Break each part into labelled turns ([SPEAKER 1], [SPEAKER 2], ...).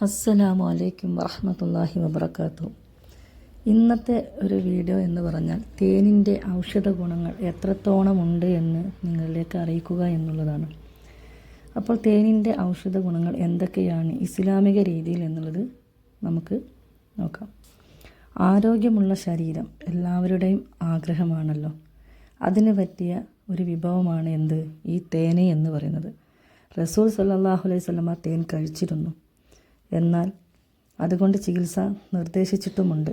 [SPEAKER 1] അസ്സലാമു അലൈക്കും വറഹമത്തല്ലാഹി വബർക്കാത്തു ഇന്നത്തെ ഒരു വീഡിയോ എന്ന് പറഞ്ഞാൽ തേനിന്റെ ഔഷധ ഗുണങ്ങൾ എത്രത്തോളം ഉണ്ട് എന്ന് നിങ്ങളിലേക്ക് അറിയിക്കുക എന്നുള്ളതാണ്. അപ്പോൾ തേനിന്റെ ഔഷധ ഗുണങ്ങൾ എന്തൊക്കെയാണ്? ഇസ്ലാമിക രീതിയിൽ എന്നുള്ളത് നമുക്ക് നോക്കാം. ആരോഗ്യമുള്ള ശരീരം എല്ലാവരുടെയും ആഗ്രഹമാണല്ലോ. അതിന് പറ്റിയ ഒരു വിഭവമാണ് എന്ത്? ഈ തേന് എന്ന് പറയുന്നത്. റസൂൽ സല്ലാഹു അലൈഹി സ്വലമ തേൻ കഴിച്ചിരുന്നു. എന്നാൽ അതുകൊണ്ട് ചികിത്സ നിർദ്ദേശിച്ചിട്ടുമുണ്ട്.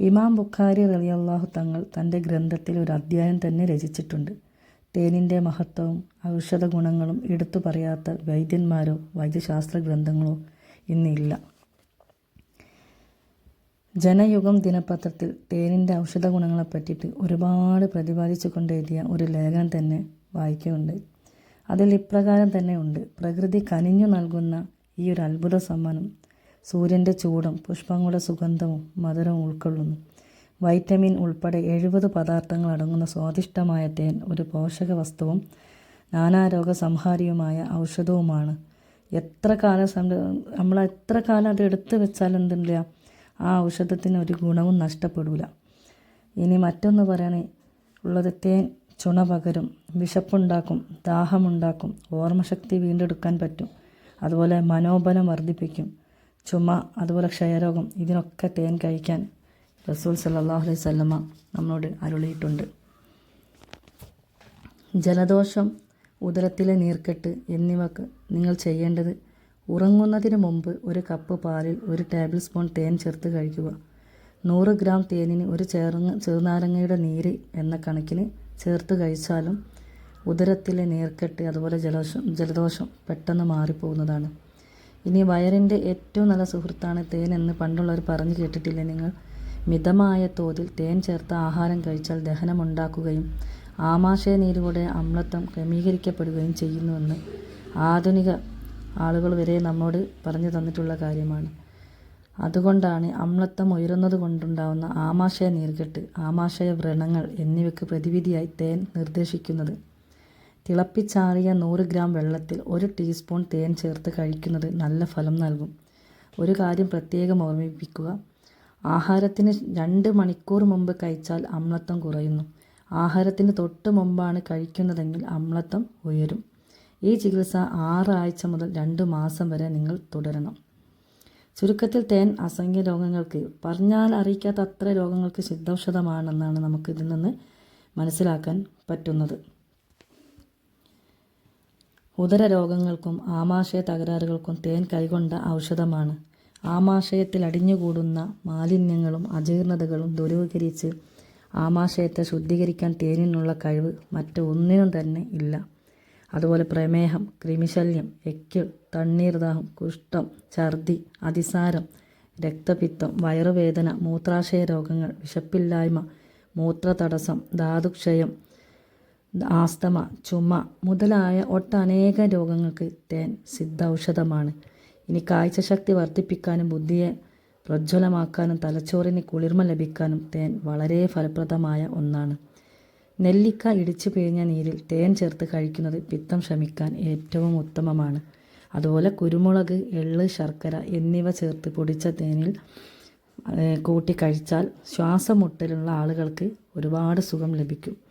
[SPEAKER 1] ഇമാം ബുഖാരി റലിയല്ലാഹു തങ്ങൾ തന്റെ ഗ്രന്ഥത്തിൽ ഒരു അധ്യായം തന്നെ രചിച്ചിട്ടുണ്ട്. തേനിന്റെ മഹത്വവും ഔഷധ ഗുണങ്ങളും എടുത്തു പറയാത്ത വൈദ്യന്മാരോ വൈദ്യശാസ്ത്ര ഗ്രന്ഥങ്ങളോ ഇന്നില്ല. ജനയുഗം ദിനപത്രത്തിൽ തേനിന്റെ ഔഷധ ഗുണങ്ങളെ പറ്റിയിട്ട് ഒരുപാട് പ്രതിപാദിച്ചു കൊണ്ടെഴുതിയ ഒരു ലേഖനം തന്നെ വായിക്കുന്നുണ്ട് അതിൽ ഇപ്രകാരം തന്നെ ഉണ്ട്. പ്രകൃതി കനിഞ്ഞു നൽകുന്ന ഈ ഒരു അത്ഭുത സമ്മാനം സൂര്യന്റെ ചൂടും പുഷ്പങ്ങളുടെ സുഗന്ധവും മധുരവും ഉൾക്കൊള്ളുന്നു. വൈറ്റമിൻ ഉൾപ്പെടെ എഴുപത് പദാർത്ഥങ്ങൾ അടങ്ങുന്ന സ്വാദിഷ്ടമായ തേൻ ഒരു പോഷക വസ്തുവും നാനാരോഗ സംഹാരിയുമായ ഔഷധവുമാണ്. എത്ര കാലം നമ്മൾ എത്ര കാലം അത് എടുത്തു വെച്ചാൽ എന്തില്ല ആ ഔഷധത്തിന് ഒരു ഗുണവും നഷ്ടപ്പെടില്ല ഇനി മറ്റൊന്ന് പറയണേ ഉള്ളത് തേൻ ചുണ പകരും വിശപ്പുണ്ടാക്കും ദാഹമുണ്ടാക്കും ഓർമ്മശക്തി വീണ്ടെടുക്കാൻ പറ്റും. അതുപോലെ മനോബലം വർദ്ധിപ്പിക്കും. ചുമ അതുപോലെ ക്ഷയരോഗം ഇതിനൊക്കെ തേൻ കഴിക്കാൻ റസൂൽ സല്ലാഹു അലൈഹി സ്വല്ലമ്മ നമ്മളോട് അരുളിയിട്ടുണ്ട്. ജലദോഷം ഉദരത്തിലെ നീർക്കെട്ട് എന്നിവക്ക് നിങ്ങൾ ചെയ്യേണ്ടത് ഉറങ്ങുന്നതിന് മുമ്പ് ഒരു കപ്പ് പാലിൽ ഒരു ടേബിൾ സ്പൂൺ തേൻ ചേർത്ത് കഴിക്കുക. നൂറ് ഗ്രാം തേനിന് ഒരു ചേർങ്ങ ചെറുനാരങ്ങയുടെ നീര് എന്ന കണക്കിന് ചേർത്ത് കഴിച്ചാലും ഉദരത്തിലെ നീർക്കെട്ട് അതുപോലെ ജലദോഷം ജലദോഷം പെട്ടെന്ന് മാറിപ്പോകുന്നതാണ്. ഇനി വയറിന്റെ ഏറ്റവും നല്ല സുഹൃത്താണ് തേൻ എന്ന് പണ്ടുള്ളവർ പറഞ്ഞു കേട്ടിട്ടില്ല നിങ്ങൾ? മിതമായ തോതിൽ തേൻ ചേർത്ത ആഹാരം കഴിച്ചാൽ ദഹനമുണ്ടാക്കുകയും ആമാശയ നീരിലൂടെ അമ്ലത്വം ക്രമീകരിക്കപ്പെടുകയും ചെയ്യുന്നുവെന്ന് ആധുനിക ആളുകൾ വരെ നമ്മോട് പറഞ്ഞു തന്നിട്ടുള്ള കാര്യമാണ്. അതുകൊണ്ടാണ് അമ്ലത്വം ഉയരുന്നത് കൊണ്ടുണ്ടാവുന്ന ആമാശയ നീർക്കെട്ട് ആമാശയ വ്രണങ്ങൾ എന്നിവയ്ക്ക് പ്രതിവിധിയായി തേൻ നിർദ്ദേശിക്കുന്നത്. തിളപ്പിച്ചാറിയ നൂറ് ഗ്രാം വെള്ളത്തിൽ ഒരു ടീസ്പൂൺ തേൻ ചേർത്ത് കഴിക്കുന്നത് നല്ല ഫലം നൽകും. ഒരു കാര്യം പ്രത്യേകം ഓർമ്മിപ്പിക്കുക. ആഹാരത്തിന് രണ്ട് മണിക്കൂർ മുമ്പ് കഴിച്ചാൽ അമ്ലത്വം കുറയുന്നു. ആഹാരത്തിന് തൊട്ട് മുമ്പാണ് കഴിക്കുന്നതെങ്കിൽ അമ്ലത്വം ഉയരും. ഈ ചികിത്സ ആറാഴ്ച മുതൽ രണ്ട് മാസം വരെ നിങ്ങൾ തുടരണം. ചുരുക്കത്തിൽ തേൻ അസംഖ്യ രോഗങ്ങൾക്ക് പറഞ്ഞാൽ അറിയിക്കാത്ത അത്ര രോഗങ്ങൾക്ക് സിദ്ധൌഷധമാണെന്നാണ് നമുക്ക് ഇതിൽ നിന്ന് മനസ്സിലാക്കാൻ പറ്റുന്നത്. ഉദര രോഗങ്ങൾക്കും ആമാശയ തകരാറുകൾക്കും തേൻ കൈകൊണ്ട ഔഷധമാണ്. ആമാശയത്തിൽ അടിഞ്ഞുകൂടുന്ന മാലിന്യങ്ങളും അജീർണതകളും ദൂരീകരിച്ച് ആമാശയത്തെ ശുദ്ധീകരിക്കാൻ തേനിനുള്ള കഴിവ് മറ്റൊന്നിനും തന്നെ ഇല്ല. അതുപോലെ പ്രമേഹം കൃമിശല്യം എക്കിൾ തണ്ണീർദാഹം കുഷ്ഠം ഛർദി അതിസാരം രക്തപിത്തം വയറുവേദന മൂത്രാശയ രോഗങ്ങൾ വിശപ്പില്ലായ്മ മൂത്രതടസ്സം ധാതുക്ഷയം ആസ്തമ ചുമ മുതലായ ഒട്ടനേക രോഗങ്ങൾക്ക് തേൻ സിദ്ധൌഷധമാണ്. ഇനി കാഴ്ചശക്തി വർദ്ധിപ്പിക്കാനും ബുദ്ധിയെ പ്രജ്വലമാക്കാനും തലച്ചോറിന് കുളിർമ ലഭിക്കാനും തേൻ വളരെ ഫലപ്രദമായ ഒന്നാണ്. നെല്ലിക്ക ഇടിച്ചു പിഴിഞ്ഞ നീരിൽ തേൻ ചേർത്ത് കഴിക്കുന്നത് പിത്തം ശമിക്കാൻ ഏറ്റവും ഉത്തമമാണ്. അതുപോലെ കുരുമുളക് എള്ള് ശർക്കര എന്നിവ ചേർത്ത് പൊടിച്ച തേനിൽ കൂട്ടി കഴിച്ചാൽ ശ്വാസമുട്ടലുള്ള ആളുകൾക്ക് ഒരുപാട് സുഖം ലഭിക്കും.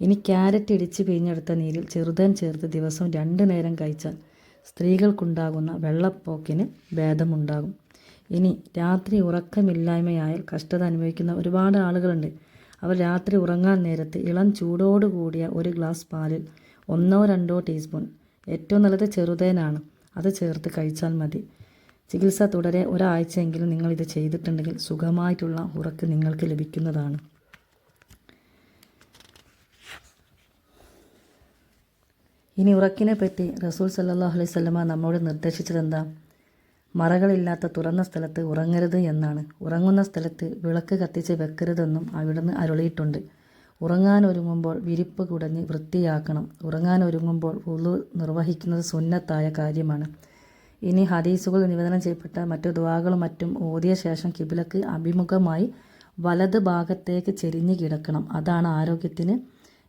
[SPEAKER 1] ഇനി ക്യാരറ്റ് ഇടിച്ച് പിഴിഞ്ഞെടുത്ത നീരിൽ ചെറുതാൻ ചേർത്ത് ദിവസം രണ്ട് നേരം കഴിച്ചാൽ സ്ത്രീകൾക്കുണ്ടാകുന്ന വെള്ളപ്പോക്കിന് ഭേദമുണ്ടാകും. ഇനി രാത്രി ഉറക്കമില്ലായ്മയായാൽ കഷ്ടത അനുഭവിക്കുന്ന ഒരുപാട് ആളുകളുണ്ട്. അവർ രാത്രി ഉറങ്ങാൻ നേരത്ത് ഇളം ചൂടോട് കൂടിയ ഒരു ഗ്ലാസ് പാലിൽ ഒന്നോ രണ്ടോ ടീസ്പൂൺ ഏറ്റവും നല്ലത് ചെറുതേനാണ് അത് ചേർത്ത് കഴിച്ചാൽ മതി. ചികിത്സ തുടരെ ഒരാഴ്ചയെങ്കിലും നിങ്ങൾ ഇത് ചെയ്തിട്ടുണ്ടെങ്കിൽ സുഖമായിട്ടുള്ള ഉറക്ക് നിങ്ങൾക്ക് ലഭിക്കുന്നതാണ്. ഇനി ഉറക്കിനെ പറ്റി റസൂൽ സല്ലാഹു അലൈഹി സ്വലമ നമ്മോട് നിർദ്ദേശിച്ചത് എന്താ മറകളില്ലാത്ത തുറന്ന സ്ഥലത്ത് ഉറങ്ങരുത് എന്നാണ്. ഉറങ്ങുന്ന സ്ഥലത്ത് വിളക്ക് കത്തിച്ച് വെക്കരുതെന്നും അവിടുന്ന് അരുളിയിട്ടുണ്ട്. ഉറങ്ങാൻ ഒരുങ്ങുമ്പോൾ വിരിപ്പ് കുടഞ്ഞ് വൃത്തിയാക്കണം. ഉറങ്ങാൻ ഒരുങ്ങുമ്പോൾ ഉളു നിർവഹിക്കുന്നത് സുന്നത്തായ കാര്യമാണ്. ഇനി ഹദീസുകൾ നിവേദനം ചെയ്യപ്പെട്ട മറ്റു ദുവാകളും മറ്റും ഓതിയ ശേഷം കിബിലക്ക് അഭിമുഖമായി വലത് ഭാഗത്തേക്ക് ചെരിഞ്ഞ് കിടക്കണം. അതാണ് ആരോഗ്യത്തിന്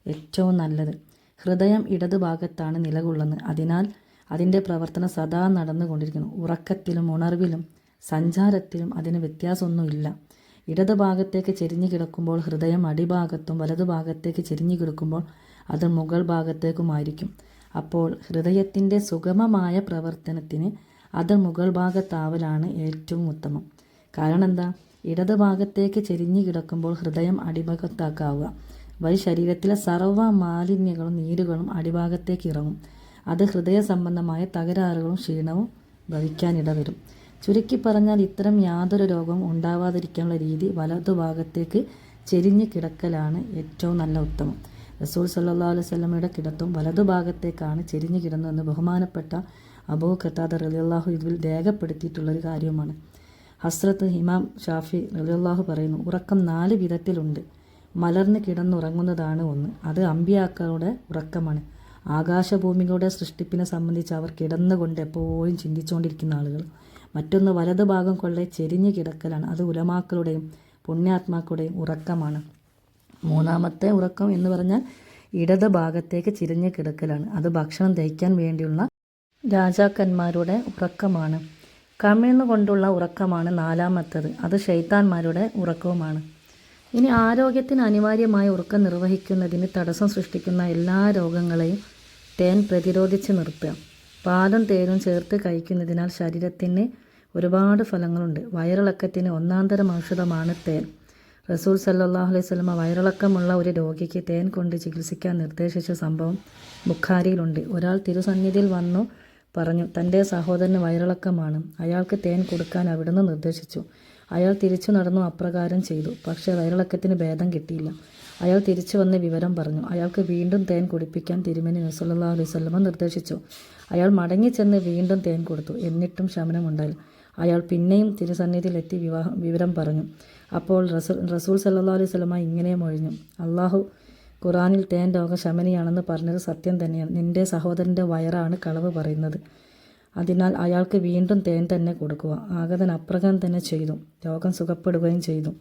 [SPEAKER 1] ഏറ്റവും നല്ലത്. ഹൃദയം ഇടതുഭാഗത്താണ് നിലകൊള്ളുന്നത്. അതിനാൽ അതിന്റെ പ്രവർത്തനം സദാ നടന്നുകൊണ്ടിരിക്കുന്നു. ഉറക്കത്തിലും ഉണർവിലും സഞ്ചാരത്തിലും അതിന് വ്യത്യാസമൊന്നുമില്ല. ഇടത് ഭാഗത്തേക്ക് ചെരിഞ്ഞു കിടക്കുമ്പോൾ ഹൃദയം അടിഭാഗത്തും വലതു ഭാഗത്തേക്ക് ചെരിഞ്ഞു കിടക്കുമ്പോൾ അത് മുകൾ ഭാഗത്തേക്കുമായിരിക്കും. അപ്പോൾ ഹൃദയത്തിന്റെ സുഗമമായ പ്രവർത്തനത്തിന് അത് മുകൾ ഭാഗത്താവലാണ് ഏറ്റവും ഉത്തമം. കാരണം എന്താ? ഇടതുഭാഗത്തേക്ക് ചെരിഞ്ഞു കിടക്കുമ്പോൾ ഹൃദയം അടിഭാഗത്താക്കാവുക. വഴി ശരീരത്തിലെ സർവ മാലിന്യങ്ങളും നീരുകളും അടിഭാഗത്തേക്ക് ഇറങ്ങും അത് ഹൃദയ സംബന്ധമായ തകരാറുകളും ക്ഷീണവും ഭവിക്കാനിടവരും. ചുരുക്കി പറഞ്ഞാൽ ഇത്തരം യാതൊരു രോഗവും ഉണ്ടാവാതിരിക്കാനുള്ള രീതി വലതുഭാഗത്തേക്ക് ചെരിഞ്ഞ് കിടക്കലാണ് ഏറ്റവും നല്ല ഉത്തമം. റസൂൽ സല്ലാ അലൈഹി സ്വലമയുടെ കിടത്തും വലതുഭാഗത്തേക്കാണ് ചെരിഞ്ഞു കിടന്നതെന്ന് ബഹുമാനപ്പെട്ട അബൂ ഖത്താദ റലിയല്ലാഹു ഇതിൽ രേഖപ്പെടുത്തിയിട്ടുള്ളൊരു കാര്യമാണ് ഹസ്രത്ത് ഹിമാം ഷാഫി റലിയല്ലാഹു പറയുന്നു ഉറക്കം നാല് വിധത്തിലുണ്ട്. മലർന്ന് കിടന്നുറങ്ങുന്നതാണ് ഒന്ന്. അത് അമ്പിയാക്കളുടെ ഉറക്കമാണ്. ആകാശഭൂമികളുടെ സൃഷ്ടിപ്പിനെ സംബന്ധിച്ച് അവർ കിടന്നുകൊണ്ട് എപ്പോഴും ചിന്തിച്ചുകൊണ്ടിരിക്കുന്ന ആളുകൾ. മറ്റൊന്ന് വലതു ഭാഗം കൊള്ളെ ചെരിഞ്ഞു കിടക്കലാണ്. അത് ഉലമാക്കളുടെയും പുണ്യാത്മാക്കളുടെയും ഉറക്കമാണ്. മൂന്നാമത്തെ ഉറക്കം എന്ന് പറഞ്ഞാൽ ഇടത് ഭാഗത്തേക്ക് ചിരിഞ്ഞു കിടക്കലാണ്. അത് ഭക്ഷണം ദഹിക്കാൻ വേണ്ടിയുള്ള രാജാക്കന്മാരുടെ ഉറക്കമാണ്. കമിഴ്ന്നുകൊണ്ടുള്ള ഉറക്കമാണ് നാലാമത്തത്. അത് ഷെയ്ത്താന്മാരുടെ ഉറക്കവുമാണ്. ഇനി ആരോഗ്യത്തിന് അനിവാര്യമായ ഉറക്കം നിർവഹിക്കുന്നതിന് തടസ്സം സൃഷ്ടിക്കുന്ന എല്ലാ രോഗങ്ങളെയും തേൻ പ്രതിരോധിച്ച് നിർത്തുക. പാലും തേനും ചേർത്ത് കഴിക്കുന്നതിനാൽ ശരീരത്തിന് ഒരുപാട് ഫലങ്ങളുണ്ട്. വയറിളക്കത്തിന് ഒന്നാന്തരം ഔഷധമാണ് തേൻ. റസൂൽ സല്ലാഹു അലൈഹി സ്വലമ വയറിളക്കമുള്ള ഒരു രോഗിക്ക് തേൻ കൊണ്ട് ചികിത്സിക്കാൻ നിർദ്ദേശിച്ച സംഭവം ബുഖാരിയിലുണ്ട്. ഒരാൾ തിരുസന്നിധിയിൽ വന്നു പറഞ്ഞു തന്റെ സഹോദരന് വയറിളക്കമാണ്. അയാൾക്ക് തേൻ കൊടുക്കാൻ അവിടുന്ന് നിർദ്ദേശിച്ചു. അയാൾ തിരിച്ചു നടന്നു അപ്രകാരം ചെയ്തു. പക്ഷേ വയറിളക്കത്തിന് ഭേദം കിട്ടിയില്ല. അയാൾ തിരിച്ചു വന്ന് വിവരം പറഞ്ഞു. അയാൾക്ക് വീണ്ടും തേൻ കുടിപ്പിക്കാൻ തിരുമേനി നസല്ലാ അലൈഹി സ്വലമ നിർദ്ദേശിച്ചു. അയാൾ മടങ്ങി ചെന്ന് വീണ്ടും തേൻ കൊടുത്തു. എന്നിട്ടും ശമനമുണ്ടായില്ല അയാൾ പിന്നെയും തിരുസന്നിധിയിലെത്തി വിവാഹം വിവരം പറഞ്ഞു. അപ്പോൾ റസൂൽ റസൂൽ സല്ലാ അലൈഹി സ്വലമ ഇങ്ങനെ മൊഴിഞ്ഞു അള്ളാഹു ഖുറാനിൽ തേൻ രോഗശമനിയാണെന്ന് പറഞ്ഞത് സത്യം തന്നെയാണ്. നിന്റെ സഹോദരന്റെ വയറാണ് കളവ് പറയുന്നത്. അതിനാൽ അയാൾക്ക് വീണ്ടും തേൻ തന്നെ കൊടുക്കുക. ആഗതൻ അപ്രകം തന്നെ ചെയ്തു. രോഗം സുഖപ്പെടുകയും ചെയ്തു.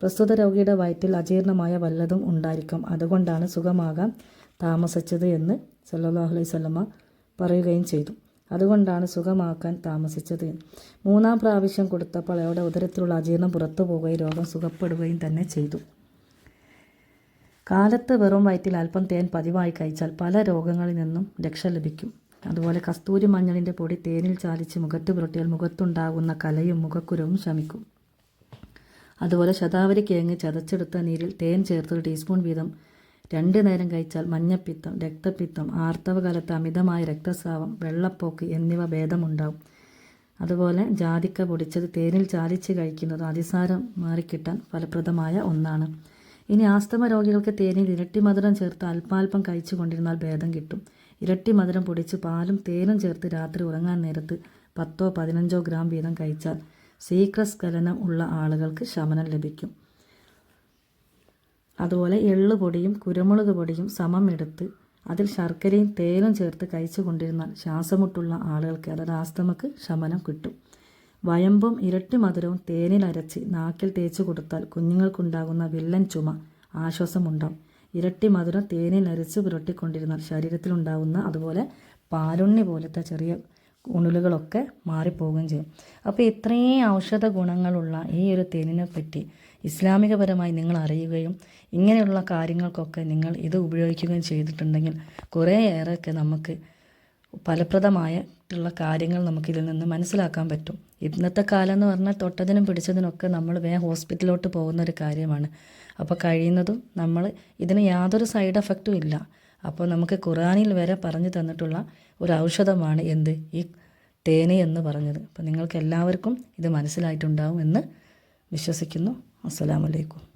[SPEAKER 1] പ്രസ്തുത രോഗിയുടെ വയറ്റിൽ അജീർണമായ വല്ലതും ഉണ്ടായിരിക്കും. അതുകൊണ്ടാണ് സുഖമാകാൻ താമസിച്ചത് എന്ന് സല്ലാഹു അലൈഹി സ്വലമ പറയുകയും ചെയ്തു. അതുകൊണ്ടാണ് സുഖമാക്കാൻ താമസിച്ചത് മൂന്നാം പ്രാവശ്യം കൊടുത്തപ്പോൾ അയാളുടെ ഉദരത്തിലുള്ള അജീർണം പുറത്തു പോവുകയും രോഗം സുഖപ്പെടുകയും തന്നെ ചെയ്തു. കാലത്ത് വെറും വയറ്റിൽ അല്പം തേൻ പതിവായി കഴിച്ചാൽ പല രോഗങ്ങളിൽ നിന്നും രക്ഷ ലഭിക്കും. അതുപോലെ കസ്തൂരി മഞ്ഞളിന്റെ പൊടി തേനിൽ ചാലിച്ച് മുഖത്ത് പുരട്ടിയാൽ മുഖത്തുണ്ടാകുന്ന കലയും മുഖക്കുരവും ശമിക്കും. അതുപോലെ ശതാവരി കിഴങ്ങ് ചതച്ചെടുത്ത നീരിൽ തേൻ ചേർത്ത് ഒരു ടീസ്പൂൺ വീതം രണ്ട് നേരം കഴിച്ചാൽ മഞ്ഞപ്പിത്തം രക്തപിത്തം ആർത്തവകാലത്ത് അമിതമായ രക്തസ്രാവം വെള്ളപ്പോക്ക് എന്നിവ ഭേദമുണ്ടാവും. അതുപോലെ ജാതിക്ക പൊടിച്ചത് തേനിൽ ചാലിച്ച് കഴിക്കുന്നത് അതിസാരം മാറിക്കിട്ടാൻ ഫലപ്രദമായ ഒന്നാണ്. ഇനി ആസ്തമ രോഗികൾക്ക് തേനിൽ ഇരട്ടി മധുരം ചേർത്ത് അല്പാൽപ്പം കഴിച്ചു കൊണ്ടിരുന്നാൽ ഭേദം കിട്ടും. ഇരട്ടി മധുരം പൊടിച്ച് പാലും തേനും ചേർത്ത് രാത്രി ഉറങ്ങാൻ നേരത്ത് പത്തോ പതിനഞ്ചോ ഗ്രാം വീതം കഴിച്ചാൽ ശീഘ്രസ്ഖലനം ഉള്ള ആളുകൾക്ക് ശമനം ലഭിക്കും. അതുപോലെ എള്ള് പൊടിയും കുരുമുളക് പൊടിയും സമം എടുത്ത് അതിൽ ശർക്കരയും തേനും ചേർത്ത് കഴിച്ചു കൊണ്ടിരുന്നാൽ ശ്വാസമുട്ടുള്ള ആളുകൾക്ക് അതായത് ആസ്തമക്ക് ശമനം കിട്ടും. വയമ്പും ഇരട്ടി മധുരവും തേനിൽ അരച്ച് നാക്കിൽ തേച്ചു കൊടുത്താൽ കുഞ്ഞുങ്ങൾക്കുണ്ടാകുന്ന വില്ലൻ ചുമ ആശ്വാസമുണ്ടാവും. ഇരട്ടി മധുരം തേനിൽ നരിച്ച് പുരട്ടിക്കൊണ്ടിരുന്നാൽ ശരീരത്തിലുണ്ടാകുന്ന അതുപോലെ പാലുണ്ണി പോലത്തെ ചെറിയ ഉണലുകളൊക്കെ മാറിപ്പോവുകയും ചെയ്യും. അപ്പോൾ ഇത്രയും ഔഷധ ഗുണങ്ങളുള്ള ഈ ഒരു തേനിനെ പറ്റി ഇസ്ലാമികപരമായി നിങ്ങൾ അറിയുകയും ഇങ്ങനെയുള്ള കാര്യങ്ങൾക്കൊക്കെ നിങ്ങൾ ഇത് ഉപയോഗിക്കുകയും ചെയ്തിട്ടുണ്ടെങ്കിൽ കുറേയേറെയൊക്കെ നമുക്ക് ഫലപ്രദമായിട്ടുള്ള കാര്യങ്ങൾ നമുക്കിതിൽ നിന്ന് മനസ്സിലാക്കാൻ പറ്റും. ഇന്നത്തെ കാലം എന്ന് പറഞ്ഞാൽ തൊട്ടതിനും പിടിച്ചതിനൊക്കെ നമ്മൾ വേഗം ഹോസ്പിറ്റലിലോട്ട് പോകുന്ന ഒരു കാര്യമാണ്. അപ്പോൾ കഴിയുന്നതും നമ്മൾ ഇതിന് യാതൊരു സൈഡ് എഫക്റ്റും ഇല്ല. അപ്പോൾ നമുക്ക് ഖുറാനിൽ വരെ പറഞ്ഞു തന്നിട്ടുള്ള ഒരു ഔഷധമാണ് എന്ത്? ഈ തേനെ എന്ന് പറഞ്ഞത്. അപ്പോൾ നിങ്ങൾക്ക് എല്ലാവർക്കും ഇത് മനസ്സിലായിട്ടുണ്ടാവും എന്ന് വിശ്വസിക്കുന്നു. അസ്സലാമലൈക്കും